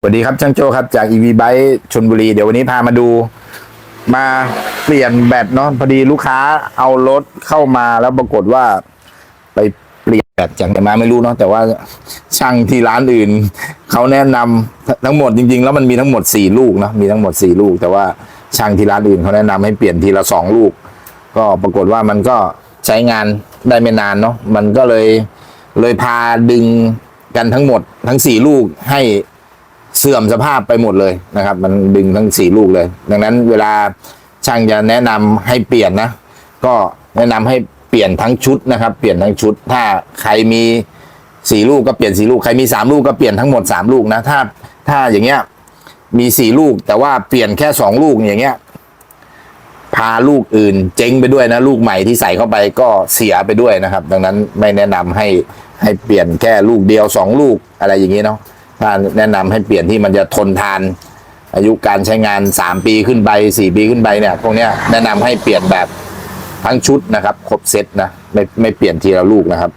สวัสดีครับช่างโจครับจาก EV b i ชนบุรี เดี๋ยววันนี้พามาดู มาเปลี่ยนแบตเนาะพอดีลูกค้าเอารถเข้ามาแล้วปรากฏว่า ไปเปลี่ยนแบตจากไหนมาไม่รู้เนาะแต่ว่าช่างที่ร้านอื่นเขาแนะนำทั้งหมดจริง ๆ แล้วมันมีทั้งหมดสี่ลูกเนาะมีทั้งหมดสี่ลูก แต่ว่าช่างที่ร้านอื่นเขาแนะนำให้เปลี่ยนทีละสองลูก ก็ปรากฏว่ามันก็ใช้งานได้ไม่นานเนาะมันก็เลยเลยพาดึงกันทั้งหมดทั้งสี่ลูกให้ เสื่อมสภาพไปหมดเลยนะครับ มันดึงทั้งสี่ลูกเลย ดังนั้นเวลาช่างจะแนะนำให้เปลี่ยนนะ ก็แนะนำให้เปลี่ยนทั้งชุดนะครับ เปลี่ยนทั้งชุด ถ้าใครมีสี่ลูกก็เปลี่ยนสี่ลูก ใครมีสามลูกก็เปลี่ยนทั้งหมดสามลูกนะ ถ้าถ้าอย่างเงี้ยมีสี่ลูก แต่ว่าเปลี่ยนแค่สองลูกอย่างเงี้ย พาลูกอื่นเจ๊งไปด้วยนะ ลูกใหม่ที่ใส่เข้าไปก็เสียไปด้วยนะครับ ดังนั้นไม่แนะนำให้ให้เปลี่ยนแค่ลูกเดียวสองลูกอะไรอย่างนี้เนาะ ถ้าแนะนำให้เปลี่ยนที่มันจะทนทาน อายุการใช้งานสามปีขึ้นไปสี่ปีขึ้นไปเนี่ยพวกนี้แนะนำให้เปลี่ยนแบบทั้งชุดนะครับ ครบเซตนะไม่ไม่เปลี่ยนทีละลูกนะครับ